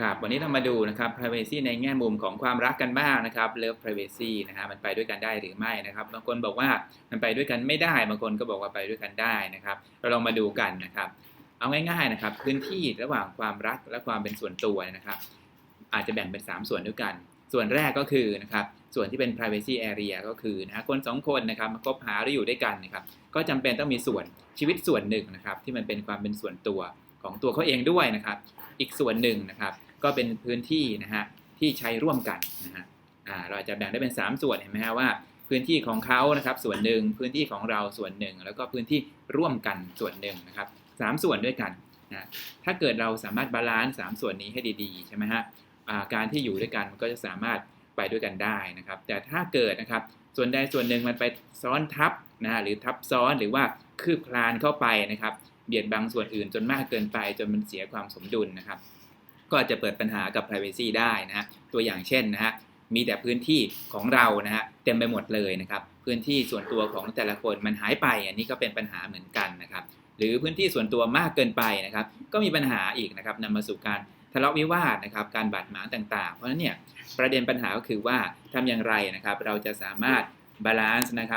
ครับวันนี้เรามาดูนะครับ privacy ในแง่มุมของความรักกันบ้างนะครับ love privacy นะฮะมันไปด้วยกันได้หรือไม่นะครับ บางคนบอกว่ามันไปด้วยกันไม่ได้ บางคนก็บอกว่าไปด้วยกันได้นะครับ เราลองมาดูกันนะครับ เอาง่ายๆนะครับ พื้นที่ระหว่างความรักและความเป็นส่วนตัวนะครับ อาจจะแบ่งเป็น 3 ส่วนด้วยกัน ส่วนแรกก็คือนะครับ ส่วนที่เป็น privacy area ก็คือนะฮะคนสองคนนะครับมาคบหาหรืออยู่ด้วยกันนะครับ ก็จำเป็นต้องมีส่วนชีวิตส่วนหนึ่งนะครับ ที่มันเป็นความเป็นส่วนตัวของตัวเขาเองด้วยนะครับ อีกส่วนหนึ่งนะครับ ก็เป็นพื้นที่นะฮะที่ใช้ร่วมกันนะฮะเราอาจจะแบ่งได้เป็น 3 ส่วนเห็นไหมฮะว่าพื้นที่ของเขานะครับส่วนหนึ่งพื้นที่ของเราส่วนหนึ่ง แล้วก็พื้นที่ร่วมกันส่วนหนึ่งนะครับสามส่วนด้วยกันนะถ้าเกิดเราสามารถบาลานซ์สามส่วนนี้ให้ดีๆใช่ไหมฮะการที่อยู่ด้วยกันมันก็จะสามารถไปด้วยกันได้นะครับ แต่ถ้าเกิดนะครับส่วนใดส่วนหนึ่งมันไปซ้อนทับนะฮะหรือทับซ้อนหรือว่าคืบคลานเข้าไปนะครับ เบียดบังส่วนอื่นจนมากเกินไปจนมันเสียความสมดุลนะครับ ก็อาจจะเปิดปัญหากับ privacy ได้นะฮะตัวอย่างเช่นนะฮะมีแต่พื้นที่ของเรานะฮะเต็มไปหมดเลยนะครับพื้นที่ส่วนตัวของแต่ละคนมันหายไป อันนี้ก็เป็นปัญหาเหมือนกันนะครับหรือพื้นที่ส่วนตัวมากเกินไปนะครับ ก็มีปัญหาอีกนะครับนำมาสู่การทะเลาะวิวาทนะครับ การบาดหมางต่างๆ เพราะฉะนั้นเนี่ยประเด็นปัญหาก็คือว่าทำอย่างไรนะครับ เราจะสามารถบาลานซ์นะครับ